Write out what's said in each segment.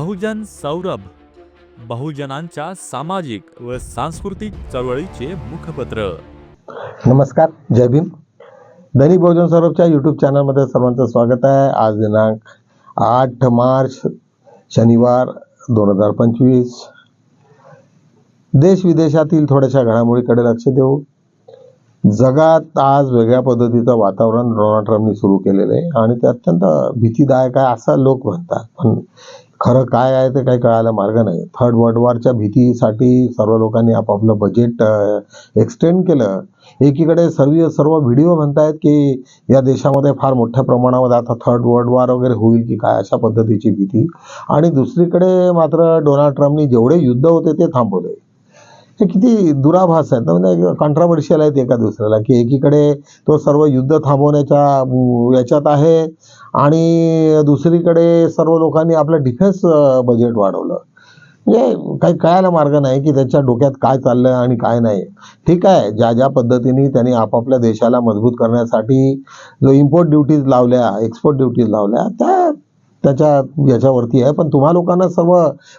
बहुजन सौरभ बहुजनांच्या सामाजिक व सांस्कृतिक चळवळीचे मुखपत्र. नमस्कार जय भीम. दैनिक बहुजन सौरभच्या यूट्यूब चॅनलमध्ये सर्वांचं स्वागत आहे. आज दिनांक आठ मार्च शनिवार दोन हजार पंचवीस. देश विदेशातील थोड्याशा घडामोडीकडे लक्ष देऊ जगात आज वेगळ्या पद्धतीचं वातावरण डोनाल्ड ट्रम्पनी सुरू केलेलं आहे आणि ते अत्यंत भीतीदायक आहे असं लोक म्हणतात. पण खरं काय आहे ते काही कळायला मार्ग नाही. थर्ड वर्ल्ड वॉरच्या भीतीसाठी सर्व लोकांनी आपापलं बजेट एक्सटेंड केलं. एकीकडे सर्व सर्व व्हिडिओ म्हणतायत की या देशामध्ये फार मोठ्या प्रमाणावर आता थर्ड वर्ल्ड वॉर वगैरे होईल की काय अशा पद्धतीची भीती. आणि दुसरीकडे मात्र डोनाल्ड ट्रम्पनी जेवढे युद्ध होते ते थांबवले. हे किती दुराभास आहेत म्हणजे कॉन्ट्रावर्शियल आहेत एका दुसऱ्याला की एकीकडे तो सर्व युद्ध थांबवण्याच्या याच्यात आहे आणि दुसरीकडे सर्व लोकांनी आपलं डिफेन्स बजेट वाढवलं. म्हणजे काही कळायला मार्ग नाही की त्याच्या डोक्यात काय चाललंय आणि काय नाही. ठीक आहे ज्या ज्या पद्धतीने त्यांनी आपापल्या देशाला मजबूत करण्यासाठी जो इम्पोर्ट ड्युटीज लावल्या एक्सपोर्ट ड्युटीज लावल्या त्या त्याच्या याच्यावरती आहे. पण तुम्हा लोकांना सर्व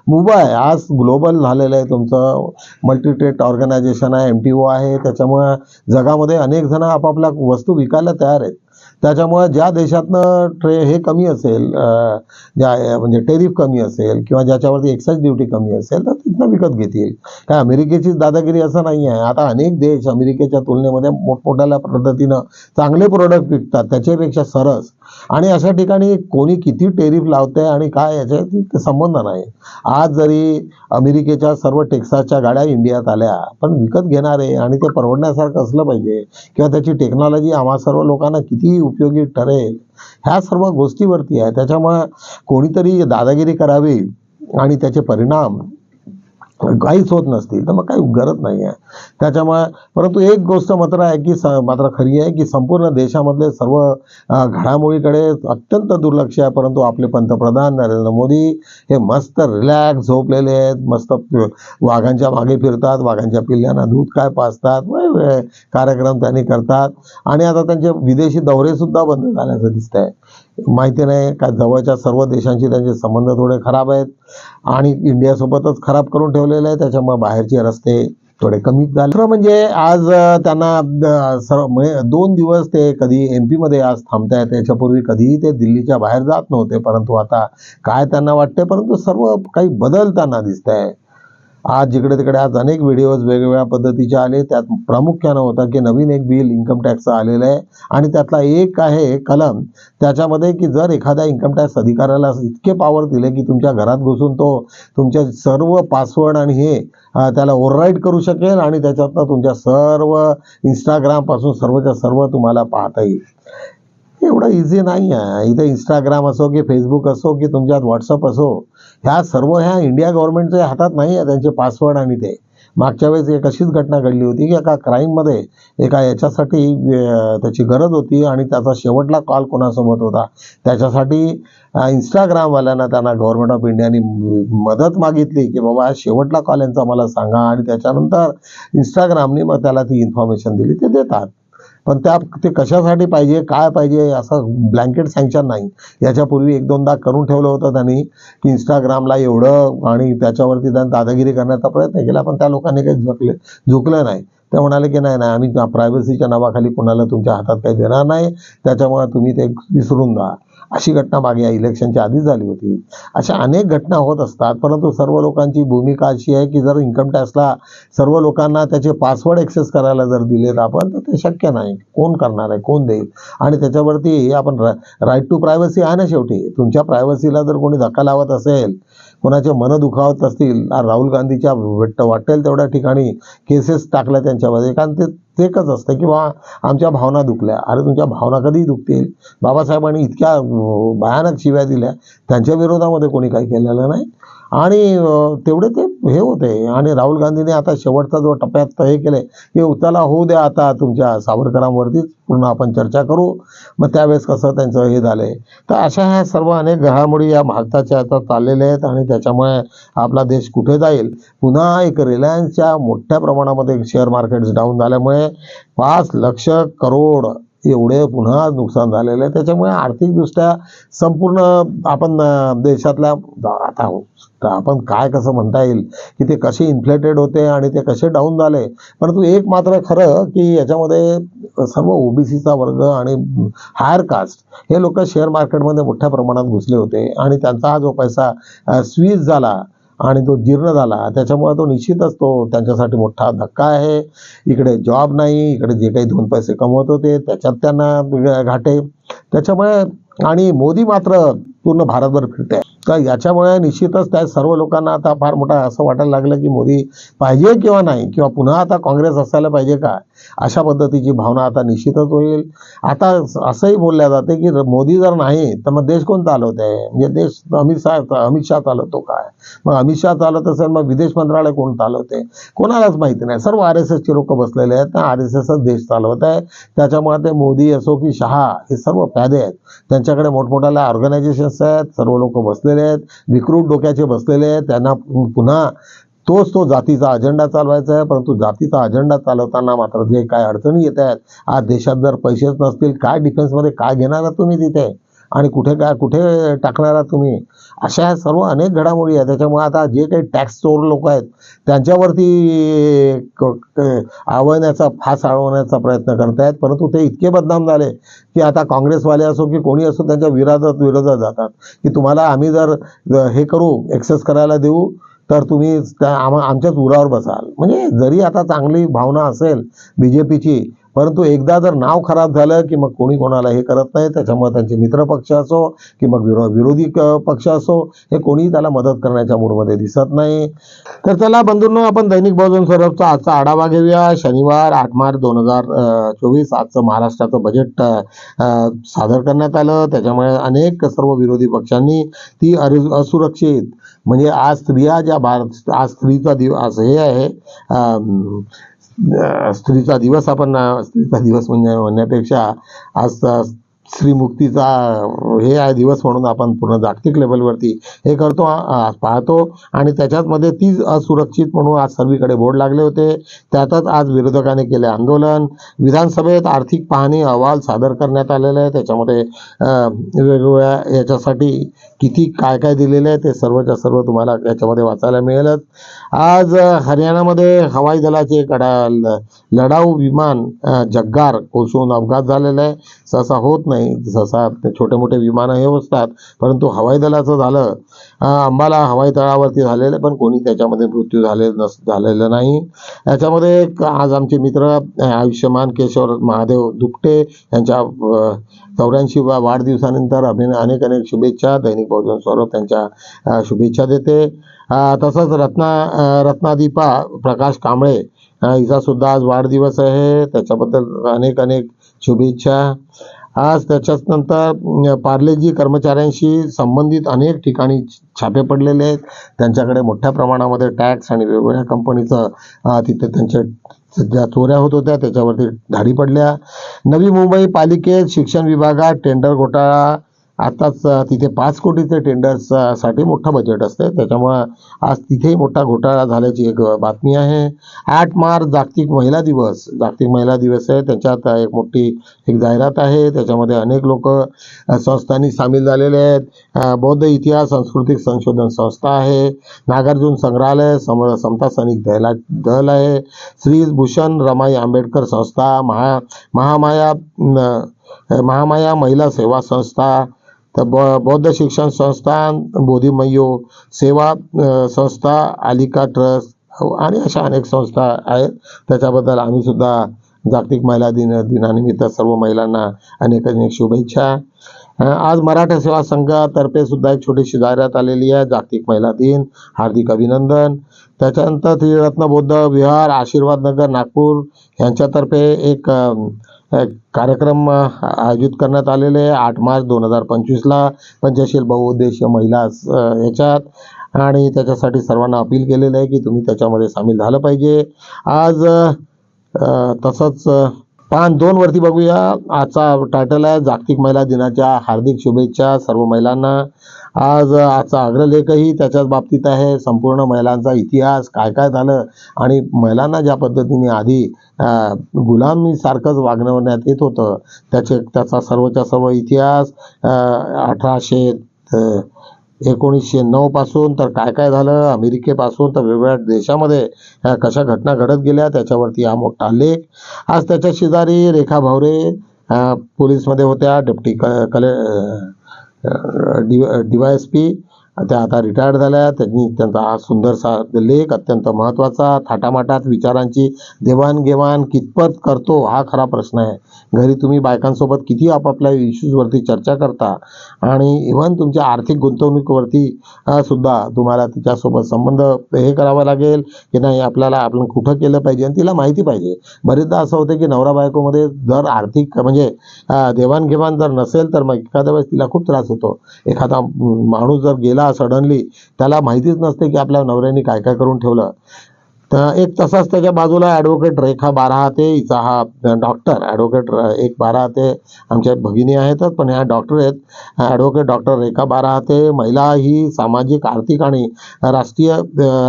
मुभा आहे. आज ग्लोबल झालेलं आहे तुमचं. मल्टीट्रेड ऑर्गनायझेशन आहे एम टी ओ आहे. त्याच्यामुळं जगामध्ये अनेक जण आपापल्या वस्तू विकायला तयार आहेत. त्याच्यामुळे ज्या देशातनं ट्रे हे कमी असेल ज्या म्हणजे टेरिफ कमी असेल किंवा ज्याच्यावरती एक्साईज ड्युटी कमी असेल तर तिथनं विकत घेतील. काय अमेरिकेची दादागिरी असं नाही आहे. आता अनेक देश अमेरिकेच्या तुलनेमध्ये मोठमोठ्या पद्धतीनं चांगले प्रोडक्ट विकतात. त्याच्यापेक्षा सरस. आणि अशा ठिकाणी कोणी किती टेरिफ लावते आणि काय याच्या संबंध नाही. आज जरी अमेरिकेच्या सर्व टेक्सासच्या गाड्या इंडियात आल्या पण विकत घेणारे आणि ते परवडण्यासारखं असलं पाहिजे किंवा त्याची टेक्नॉलॉजी आम्हा सर्व लोकांना किती उपयोगी ठरेल ह्या सर्व गोष्टीवरती आहे. त्याच्यामुळे कोणीतरी दादागिरी करावी आणि त्याचे परिणाम काहीच होत नसतील तर मग काही गरज नाही आहे त्याच्यामुळे परंतु एक गोष्ट मात्र आहे की स मात्र खरी आहे की संपूर्ण देशामधले सर्व घडामोडीकडे अत्यंत दुर्लक्ष आहे. परंतु आपले पंतप्रधान नरेंद्र मोदी हे मस्त रिलॅक्स झोपलेले आहेत. मस्त वाघांच्या मागे फिरतात. वाघांच्या पिल्ल्यांना दूध काय पाजतात? वेगवेगळे कार्यक्रम त्यांनी करतात. आणि आता त्यांचे विदेशी दौरे सुद्धा बंद झाल्याचं दिसत आहे माहिती नाही काय जवळच्या सर्व देशांशी त्यांचे संबंध थोडे खराब आहेत आणि इंडियासोबतच खराब करून ठेवलेले आहे त्याच्यामुळे बाहेरचे रस्ते थोडे कमी झाले. दुसरं म्हणजे आज त्यांना सर्व म्हणजे दोन दिवस ते कधी एममध्ये आज थांबतायत त्याच्यापूर्वी कधीही ते दिल्लीच्या बाहेर जात नव्हते परंतु आता काय त्यांना वाटते परंतु सर्व काही बदलताना दिसत आहे आज जिकडे तिकडे आज अनेक व्हिडिओज वेगवेगळ्या पद्धतीचे आले. त्यात प्रामुख्यानं होता की नवीन एक बिल इन्कम टॅक्सचं आलेलं आहे. आणि त्यातला एक आहे कलम. त्याच्यामध्ये की जर एखाद्या इन्कम टॅक्स अधिकाऱ्याला इतके पॉवर दिले की तुमच्या घरात घुसून तो तुमच्या सर्व पासवर्ड आणि हे त्याला ओव्हरराईट करू शकेल आणि त्याच्यातनं तुमच्या सर्व इंस्टाग्रामपासून सर्वच्या सर्व तुम्हाला पाहता येईल. एवढं इझी नाही आहे इथे इंस्टाग्राम असो की फेसबुक असो की तुमच्यात व्हॉट्सअप असो ह्या सर्व ह्या इंडिया गव्हर्नमेंटच्या हातात नाही आहे त्यांचे पासवर्ड आणि ते. मागच्या वेळेस एक अशीच घटना घडली होती की एका क्राईममध्ये एका याच्यासाठी त्याची गरज होती आणि त्याचा शेवटला कॉल कोणासोबत होता. त्याच्यासाठी इंस्टाग्रामवाल्यांना त्यांना गव्हर्नमेंट ऑफ इंडियाने मदत मागितली की बाबा शेवटला कॉल यांचा मला सांगा. आणि त्याच्यानंतर इंस्टाग्रामने मग त्याला ती इन्फॉर्मेशन दिली. ते देतात. पण त्या ते कशासाठी पाहिजे काय पाहिजे असं ब्लँकेट सँक्शन नाही. याच्यापूर्वी एक दोनदा करून ठेवलं होतं त्यांनी की इंस्टाग्रामला एवढं आणि त्याच्यावरती त्यांनी दादागिरी करण्याचा प्रयत्न केला पण त्या लोकांनी काही झुकले झुकलं नाही. ते म्हणाले की नाही नाही आम्ही प्रायव्हसीच्या नावाखाली कुणाला तुमच्या हातात काही देणार नाही. त्याच्यामुळे तुम्ही ते विसरून जा. अशी घटना मागे या इलेक्शनच्या आधीच झाली होती. अशा अनेक घटना होत असतात परंतु सर्व लोकांची भूमिका अशी आहे की जर इन्कम टॅक्सला सर्व लोकांना त्याचे पासवर्ड ॲक्सेस करायला जर दिलेत आपण तर ते शक्य नाही. कोण करणार आहे? कोण देईल? आणि त्याच्यावरती आपण राईट टू प्रायव्हसी आहे ना शेवटी. तुमच्या प्रायव्हसीला जर कोणी धक्का लावत असेल कोणाचे मन दुखावत असतील राहुल गांधीच्या वाटेल तेवढ्या ठिकाणी केसेस टाकल्या त्यांच्यामध्ये. कारण ते एकच असतं की बा आमच्या भावना दुखल्या. अरे तुमच्या भावना कधी दुखतील. बाबासाहेबांनी इतक्या भयानक शिव्या दिल्या. त्यांच्या विरोधामध्ये कोणी काही केलेलं नाही. आणि तेवढे ते हे होते. आणि राहुल गांधीने आता शेवटचा जो टप्प्यात हे केले की उताला होऊ द्या आता तुमच्या सावरकरांवरतीच पूर्ण आपण चर्चा करू. मग त्यावेळेस कसं त्यांचं हे झालंय तर अशा ह्या सर्व अनेक घडामोडी या भारताच्या आता चाललेल्या आहेत आणि त्याच्यामुळे आपला देश कुठे जाईल? पुन्हा एक रिलायन्सच्या मोठ्या प्रमाणामध्ये शेअर मार्केट्स डाऊन झाल्यामुळे पाच लक्ष करोड एवढे पुन्हा नुकसान झालेलं आहे. त्याच्यामुळे आर्थिकदृष्ट्या संपूर्ण आपण देशातल्या आता आपण काय कसं म्हणता येईल की ते कसे इन्फ्लेटेड होते आणि ते कसे डाऊन झाले. परंतु एक मात्र खरं की याच्यामध्ये सर्व ओबीसीचा वर्ग आणि हायर कास्ट हे लोक शेअर मार्केटमध्ये मोठ्या प्रमाणात घुसले होते. आणि त्यांचा हा जो पैसा स्वीज झाला आणि तो जीर्ण झाला. त्याच्यामुळे तो निश्चितच तो त्यांच्यासाठी मोठा धक्का आहे. इकडे जॉब नाही. इकडे जे काही दोन पैसे कमवत होते त्याच्यात त्यांना घाटे. त्याच्यामुळे आणि मोदी मात्र पूर्ण भारतभर फिरते तर याच्यामुळे निश्चितच त्या सर्व लोकांना आता फार मोठा असं वाटायला लागलं की मोदी पाहिजे किंवा नाही? किंवा पुन्हा आता काँग्रेस असायला पाहिजे का? अशा पद्धतीची भावना आता निश्चितच होईल. आता असंही बोलल्या जाते की मोदी जर नाही तर मग देश कोण चालवत आहे म्हणजे देश अमित शहा अमित शहा चालवतो काय? मग अमित शहा चालवत असेल मग विदेश मंत्रालय कोण चालवते? कोणालाच माहिती नाही. सर्व आर एस एसचे लोक बसलेले आहेत ना. आर एस एसच देश चालवत आहे. त्याच्यामुळे ते मोदी असो की शहा हे सर्व प्यादे आहेत. त्यांच्याकडे मोठमोठ्या ऑर्गनायझेशन्स आहेत. सर्व लोक बसलेले आहेत विकृत डोक्याचे बसलेले आहेत. त्यांना पुन्हा तोच तो जातीचा अजेंडा चालवायचा आहे. परंतु जातीचा अजेंडा चालवताना मात्र जे काय अडचणी येत आहेत आज देशात जर पैसेच नसतील काय डिफेन्समध्ये काय घेणार आहात तुम्ही तिथे? आणि कुठे काय कुठे टाकणार आहात तुम्ही? अशा ह्या सर्व अनेक घडामोडी आहेत. त्याच्यामुळे आता जे काही टॅक्स चोर लोक आहेत त्यांच्यावरती आवळण्याचा फास आळवण्याचा प्रयत्न करतायत. परंतु ते इतके बदनाम झाले की आता काँग्रेसवाले असो की कोणी असो त्यांच्या विरोधात विरोधात जातात. की तुम्हाला आम्ही जर जर हे करू एक्सेस करायला देऊ तर तुम्ही त्या आम आमच्याच उरावर बसाल. म्हणजे जरी आता चांगली भावना असेल बी जे पीची परंतु एकदा जर नाव खराब झालं की मग कोणी कोणाला हे करत नाही त्याच्यामुळे त्यांचे मित्र पक्ष असो की मग विरो विरोधी पक्ष असो हे कोणीही त्याला मदत करण्याच्या मूडमध्ये दिसत नाही. तर चला बंधूंनो आपण दैनिक बहुजन स्वरूपचा आजचा आढावा घेऊया. शनिवार आठ मार्च दोन हजार चोवीस आजचं महाराष्ट्राचं बजेट सादर करण्यात आलं. त्याच्यामुळे अनेक सर्व विरोधी पक्षांनी ती असुरक्षित म्हणजे आज स्त्रिया ज्या भारत आज स्त्रीचा दिवस हे आहे स्त्रीचा दिवस आपण स्त्रीचा दिवस म्हणजे म्हणण्यापेक्षा आज स्त्रीमुक्तीचा मुक्तीचा हे आहे दिवस म्हणून आपण पूर्ण जागतिक लेवलवरती हे करतो पाहतो. आणि त्याच्यातमध्ये तीच असुरक्षित म्हणून आज सर्वीकडे बोर्ड लागले होते. त्यातच आज विरोधकांनी केले आंदोलन. विधानसभेत आर्थिक पाहणी अहवाल सादर करण्यात आलेला आहे त्याच्यामध्ये वेगवेगळ्या याच्यासाठी किती काय काय दिलेलं आहे ते सर्वच्या सर्व तुम्हाला याच्यामध्ये वाचायला मिळेलच. आज हरियाणामध्ये हवाई दलाचे कडा ल- लढाऊ विमान जग्गार कोसळून अपघात झालेला आहे. सहसा होत नाही. सहसा ते छोटे मोठे विमानं हे असतात परंतु हवाई दलाचं झालं. आम्हाला अंबाला हवाई तळावरती झालेलं पण कोणी त्याच्यामध्ये मृत्यू झाले नस झालेलं नाही. याच्यामध्ये एक आज आमचे मित्र आयुष्यमान केशव महादेव दुपटे यांच्या चौऱ्याऐंशी वा वाढदिवसानंतर अभिन अनेक अनेक शुभेच्छा दैनिक बहुजन स्वरूप त्यांच्या शुभेच्छा देते. तसंच रत्ना रत्नादीपा प्रकाश कांबळे हिचा सुद्धा आज वाढदिवस आहे. त्याच्याबद्दल अनेक अनेक शुभेच्छा. आज त्याच्याच नंतर पार्लेजी कर्मचाऱ्यांशी संबंधित अनेक ठिकाणी छापे पडलेले आहेत. त्यांच्याकडे मोठ्या प्रमाणामध्ये टॅक्स आणि वेगवेगळ्या कंपनीचं तिथे त्यांचे ज्या चोऱ्या होत होत्या त्याच्यावरती धाडी पडल्या. नवी मुंबई पालिकेत शिक्षण विभागात टेंडर घोटाळा आताच तिथे पाच कोटीचे टेंडर्ससाठी मोठं बजेट असते. त्याच्यामुळं आज तिथेही मोठा घोटाळा झाल्याची एक बातमी आहे. आठ मार्च जागतिक महिला दिवस. जागतिक महिला दिवस आहे. त्याच्यात एक मोठी एक जाहिरात आहे. त्याच्यामध्ये अनेक लोक संस्थांनी सामील झालेले आहेत. बौद्ध इतिहास सांस्कृतिक संशोधन संस्था आहे. नागार्जुन संग्रहालय सम समता सैनिक दहला दल आहे. श्री भूषण रमाई आंबेडकर संस्था महा महामाया महामाया महिला सेवा संस्था तर ब बौद्ध शिक्षण संस्थान बोधिमय्यो सेवा संस्था आलिका ट्रस्ट आणि अशा अनेक संस्था आहेत. त्याच्याबद्दल आम्ही सुद्धा जागतिक महिला दिन दिनानिमित्त सर्व महिलांना अनेक अनेक शुभेच्छा आज मराठा सेवा संघातर्फे सुद्धा एक छोटीशी जाहिरात आलेली आहे जागतिक महिला दिन हार्दिक अभिनंदन. त्याच्यानंतर त्रिरत्न बौद्ध विहार आशीर्वाद नगर नागपूर यांच्यातर्फे एक कार्यक्रम आयोजित करण्यात आलेले आहे. आठ मार्च दोन हजार पंचवीसला पंचशील बहुउद्देशीय महिला याच्यात. आणि त्याच्यासाठी सर्वांना अपील केलेलं आहे की तुम्ही त्याच्यामध्ये सामील झालं पाहिजे. आज तसंच पान दोन वरती बघूया. आजचा टायटल आहे जागतिक महिला दिनाच्या हार्दिक शुभेच्छा सर्व महिलांना. आज आजचा अग्रलेखही त्याच्याच बाबतीत आहे. संपूर्ण महिलांचा इतिहास काय काय झालं? आणि महिलांना ज्या पद्धतीने आधी गुलामीसारखंच वागणवण्यात येत होतं. त्याचे त्याचा सर्वच्या सर्व इतिहास अठराशे एकोणीसशे नऊ पासून तर काय काय झालं? अमेरिकेपासून तर वेगवेगळ्या देशामध्ये कशा घटना घडत गेल्या? त्याच्यावरती हा मोठा लेख. आज त्याच्या शेजारी रेखा भावरे पोलीसमध्ये होत्या डेप्टी क कले D D Y S P. त्या आता रिटायर्ड झाल्या. त्यांनी त्यांचा हा सुंदरसा लेख अत्यंत महत्त्वाचा थाटामाटात विचारांची देवाणघेवाण कितपत करतो हा खरा प्रश्न आहे. घरी तुम्ही बायकांसोबत किती आपापल्या इश्यूजवरती चर्चा करता? आणि इव्हन तुमच्या आर्थिक गुंतवणुकीवरती सुद्धा तुम्हाला तिच्यासोबत संबंध हे करावा लागेल की नाही आपल्याला आपण कुठं केलं पाहिजे? आणि तिला माहिती पाहिजे. बरेचदा असं होतं की नवरा बायकोमध्ये जर आर्थिक म्हणजे देवाणघेवाण जर नसेल तर मग एखाद्या वेळेस तिला खूप त्रास होतो. एखादा माणूस जर गेला सडनली त्याला माहितीच नसते की आपल्या नवऱ्याने काय काय करून ठेवलं. तर एक तसाच त्याच्या बाजूला ॲडव्होकेट रेखा बाराहाते. हिचा हा डॉक्टर ॲडव्होकेट एक बाराहाते. आमच्या भगिनी आहेतच पण ह्या डॉक्टर आहेत. Advocate doctor Rekha Barahate. महिला ही सामाजिक आर्थिक आणि राष्ट्रीय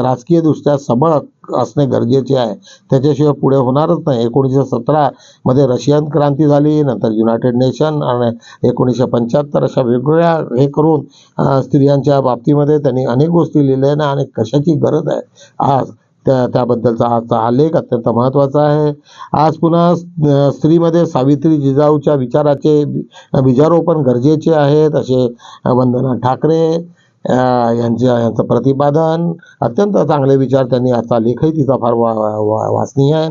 राजकीयदृष्ट्या सबळ असणे गरजेचे आहे. त्याच्याशिवाय पुढे होणारच नाही. एकोणीसशे सतरामध्ये रशियन क्रांती झाली. नंतर युनायटेड नेशन आणि एकोणीसशे पंच्याहत्तर अशा वेगवेगळ्या हे करून स्त्रियांच्या बाबतीमध्ये त्यांनी अनेक गोष्टी लिहिल्या ना आणि कशाची गरज आहे. आज त्या त्याबद्दलचा आजचा हा लेख अत्यंत महत्त्वाचा आहे. आज पुन्हा स्त्रीमध्ये सावित्री जिजाऊच्या विचाराचे बीजारोपण गरजेचे आहेत असे वंदना ठाकरे यांच्या यांचं प्रतिपादन. अत्यंत चांगले विचार त्यांनी आजचा लेखही तिचा फार वा वा वाचनीय आहे.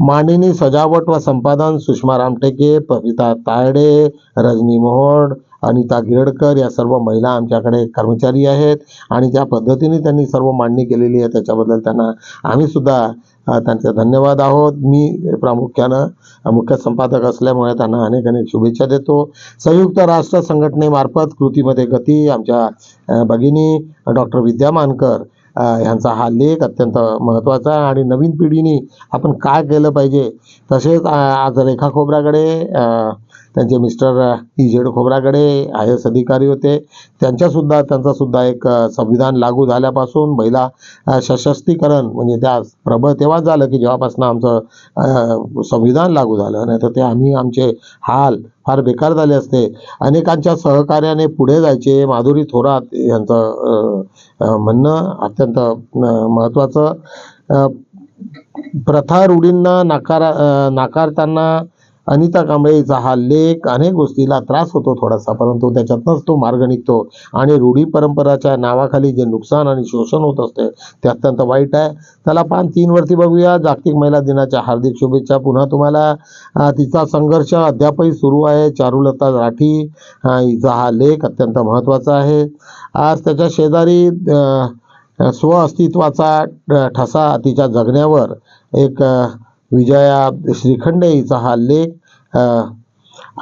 मांडणी सजावट व संपादन सुषमा रामटेके पविता तायडे रजनी मोहोड अनिता गिरडकर या सर्व महिला आमच्याकडे कर्मचारी आहेत आणि ज्या पद्धतीने त्यांनी सर्व मांडणी केलेली आहे त्याच्याबद्दल त्यांना आम्ही सुद्धा त्यांचे धन्यवाद आहोत. मी प्रामुख्यानं मुख्य संपादक असल्यामुळे त्यांना अनेक अनेक शुभेच्छा देतो. संयुक्त राष्ट्र संघटनेमार्फत कृतीमध्ये गती आमच्या भगिनी डॉक्टर विद्या मानकर ह्यांचा हा लेख अत्यंत महत्त्वाचा आहे आणि नवीन पिढीने आपण काय केलं पाहिजे तसेच आज रेखा खोबराकडे त्यांचे mister Z. Khobragade I. S. अधिकारी होते. त्यांच्यासुद्धा त्यांचासुद्धा एक संविधान लागू झाल्यापासून महिला सशस्तीकरण म्हणजे त्या प्रबळ तेव्हाच झालं की जेव्हापासून आमचं संविधान लागू झालं. नाही तर ते आम्ही आमचे हाल फार बेकार झाले असते. अनेकांच्या सहकार्याने पुढे जायचे. माधुरी थोरात यांचं म्हणणं अत्यंत महत्त्वाचं. प्रथा रूढींना नाकारा नाकारताना अनिता कांबळेचा हा लेख अनेक गोष्टीला त्रास होतो थोडासा परंतु त्याच्यातनंच तो मार्ग निघतो. आणि रूढी परंपराच्या नावाखाली जे नुकसान आणि शोषण होत असते ते अत्यंत वाईट आहे. त्याला पान तीन वरती बघूया. जागतिक महिला दिनाच्या हार्दिक शुभेच्छा. पुन्हा तुम्हाला तिचा संघर्ष अद्यापही सुरू आहे. चारुलता राठी हिचा हा लेख अत्यंत महत्त्वाचा आहे. आज त्याच्या शेजारी स्वअस्तित्वाचा ठसा तिच्या जगण्यावर एक विजया श्रीखंडे हिचा हा लेख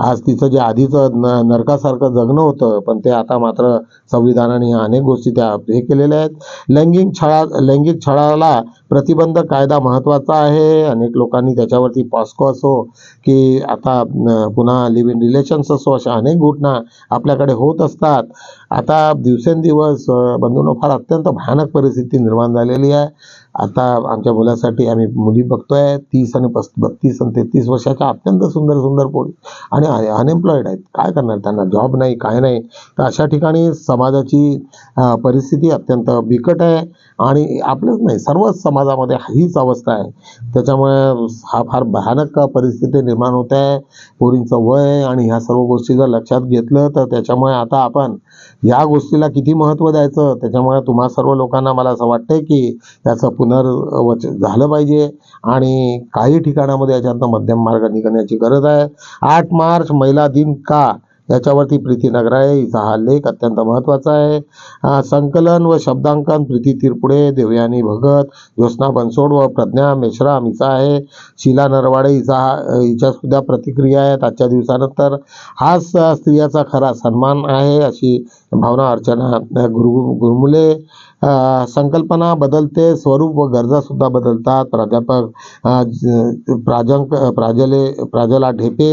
आज तिचं जे आधीचं न नरकासारखं जगणं होतं पण ते आता मात्र संविधानाने अनेक गोष्टी त्या हे केलेल्या आहेत. लैंगिक छळा लैंगिक छळाला प्रतिबंध कायदा महत्त्वाचा आहे. अनेक लोकांनी त्याच्यावरती पॉस्को असो की आता पुन्हा लिव्ह इन रिलेशन्स असो अशा अनेक घटना आपल्याकडे होत असतात. आता दिवसेंदिवस अ, बंधूंनो फार अत्यंत भयानक परिस्थिती निर्माण झालेली आहे. आता आमच्या मुलासाठी आम्ही मुली बघतोय तीस आणि पस् बत्तीस आणि तेहतीस वर्षाच्या अत्यंत सुंदर सुंदर पोरी. आणि अनएम्प्लॉईड आहेत. काय करणार त्यांना? जॉब नाही काय नाही. तर अशा ठिकाणी समाजाची परिस्थिती अत्यंत बिकट आहे. आणि आपलंच नाही सर्वच समाजामध्ये हीच अवस्था आहे. त्याच्यामुळे हा फार भयानक परिस्थिती निर्माण होत आहे. पोरींचं वय आणि ह्या सर्व गोष्टी जर लक्षात घेतलं तर त्याच्यामुळे आता आपण या गोष्टीला किती महत्त्व द्यायचं? त्याच्यामुळे तुम्हा सर्व लोकांना मला असं वाटतंय की त्याचं पुनर्वच झालं पाहिजे. आणि काही ठिकाणामध्ये याच्यातनं मध्यम मार्ग निघण्याची गरज आहे. आठ मार्च महिला दिन का? याच्यावरती प्रीती नगराळे हिचा हा लेख अत्यंत महत्त्वाचा आहे. संकलन व शब्दांकन प्रीती तिरपुडे देवयानी भगत ज्योत्स्ना बनसोड व प्रज्ञा मेश्राम हिचा आहे. शीला नरवाडे हिचा हा हिच्या सुद्धा प्रतिक्रिया आहेत आजच्या दिवसानंतर. हाच स्त्रियाचा खरा सन्मान आहे अशी भावना अर्चना गुरु गुरमुले संकल्पना बदलते स्वरूप व गरजा सुद्धा बदलतात. प्राध्यापक प्राजंक प्राजले प्राजला ढेपे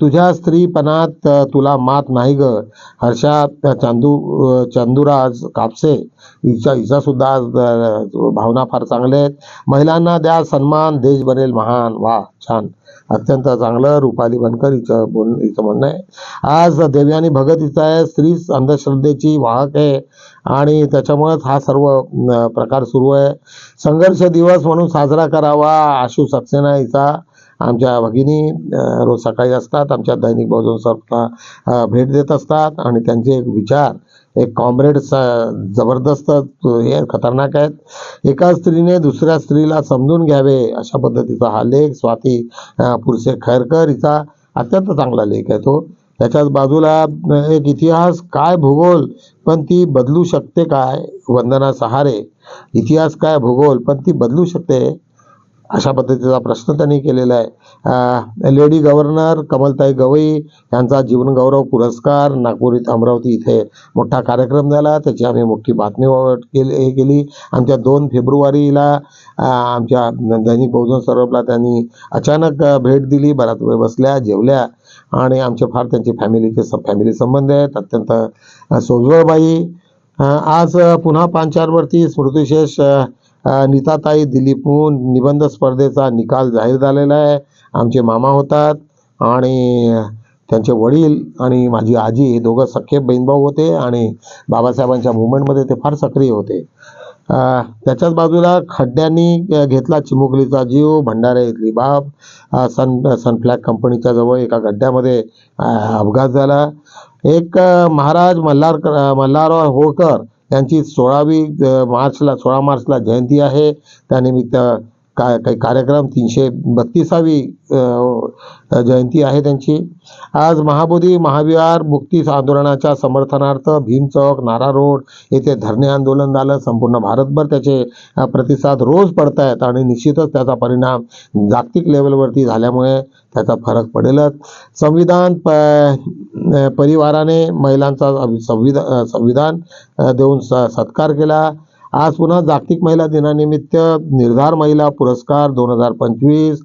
तुझ्या स्त्रीपणात तुला मात नाही ग. हर्षा चांदू चांदूराज कापसे. हिचा हिचा सुद्धा भावना फार चांगल्या आहेत. महिलांना द्या सन्मान देश बनेल महान. वा छान. अत्यंत चांगलं रुपाली बनकर हिचं बोल हिचं म्हणणं आहे. आज देवयानी भगत हिचा आहे स्त्री अंधश्रद्धेची वाहक आहे. आणि त्याच्यामुळेच हा सर्व प्रकार सुरू आहे. संघर्ष दिवस म्हणून साजरा करावा आशू सक्सेना हिचा. आमच्या भगिनी रोज सकाळी असतात आमच्या दैनिक बहुजन सरला भेट देत असतात आणि त्यांचे एक विचार एक कॉम्रेड जबरदस्त हे खतरनाक आहेत. एका स्त्रीने दुसऱ्या स्त्रीला समजून घ्यावे अशा पद्धतीचा हा लेख स्वाती पुरसे खैरकर हिचा अत्यंत चांगला लेख आहे तो. त्याच्याच बाजूला एक इतिहास काय भूगोल पण ती बदलू शकते काय? वंदना सहारे. इतिहास काय भूगोल पण ती बदलू शकते? अशा पद्धतीचा प्रश्न त्यांनी केलेला आहे. लेडी गव्हर्नर कमलताई गवई यांचा जीवनगौरव पुरस्कार नागपूर इथं अमरावती इथे मोठा कार्यक्रम झाला. त्याची आम्ही मोठी बातमी केली हे केली. आमच्या दोन फेब्रुवारीला आमच्या दैनिक बहुजन सर्वला त्यांनी अचानक भेट दिली. बराच वेळ बसल्या जेवल्या. आणि आमचे फार त्यांची फॅमिलीचे सब फॅमिली संबंध आहेत. अत्यंत सोजवळबाई. आज पुन्हा पांचारवरती स्मृतिशेष नीताताई दिलीपहून निबंध स्पर्धेचा निकाल जाहीर झालेला आहे. आमचे मामा होतात आणि त्यांचे वडील आणि माझी आजी हे दोघं सख्खे बहीणभाऊ होते आणि बाबासाहेबांच्या मुवमेंटमध्ये ते फार सक्रिय होते. त्याच्याच बाजूला खड्ड्यांनी घेतला चिमुकलीचा जीव भंडारे इथली बाब सन सनफ्लॅग कंपनीच्या जवळ एका गड्ड्यामध्ये अपघात झाला. एक महाराज मल्हार मल्हारराव होळकर त्यांची सोळावी मार्चला सोळा मार्चला जयंती आहे. त्यानिमित्त काय काही कार्यक्रम तीनशे बत्तीसावी जयंती आहे त्यांची. आज महाबोधी महाविहार मुक्ती आंदोलनाच्या समर्थनार्थ भीम चौक नारा रोड येथे धरणे आंदोलन झालं. संपूर्ण भारतभर त्याचे प्रतिसाद रोज पडत आहेत आणि निश्चितच त्याचा परिणाम जागतिक लेवलवरती झाल्यामुळे त्याचा फरक पडेलच. संविधान प परिवाराने महिलांचा संविधान संविधान देऊन स सत्कार केला. आज पुन्हा जागतिक महिला दिनानिमित्त निर्धार महिला पुरस्कार दोन हजार पंचवीस.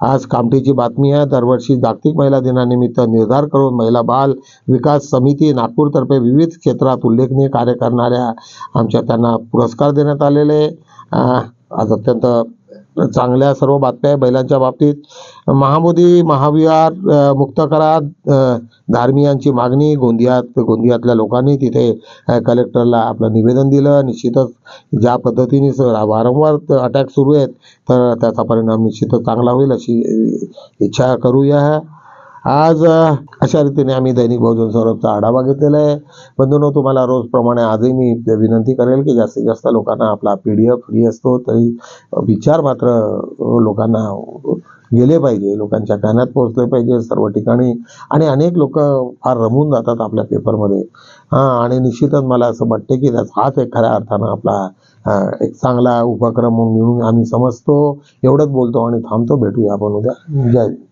आज कामठीची बातमी आहे. दरवर्षी जागतिक महिला दिनानिमित्त निर्धार करून महिला बाल विकास समिती नागपूरतर्फे विविध क्षेत्रात उल्लेखनीय कार्य करणाऱ्या आमच्या त्यांना पुरस्कार देण्यात आलेले. आज अत्यंत चांगल्या सर्व बातम्या आहे बैलांच्या बाबतीत. महामोदी महाविहार मुक्त करा धार्मियांची मागणी गोंदियात गोंदियातल्या लोकांनी तिथे कलेक्टरला आपलं निवेदन दिलं. निश्चितच ज्या पद्धतीने वारंवार अटॅक सुरू आहेत तर त्याचा परिणाम निश्चितच चांगला होईल अशी इच्छा करूया. आज अशा रीतीने आम्ही दैनिक बहुजन सौरभचा आढावा घेतलेला आहे. बंधूंनो तुम्हाला रोजप्रमाणे आजही मी विनंती करेल की जास्तीत जास्त लोकांना आपला पी डी एफ फ्री असतो तरी विचार मात्र लोकांना गेले पाहिजे. लोकांच्या कानात पोहोचले पाहिजे सर्व ठिकाणी. आणि अनेक लोक फार रमून जातात आपल्या पेपरमध्ये. हां आणि निश्चितच मला असं वाटते की हाच एक खऱ्या अर्थानं आपला एक चांगला उपक्रम म्हणून आम्ही समजतो. एवढंच बोलतो आणि थांबतो. भेटूया आपण उद्या. जय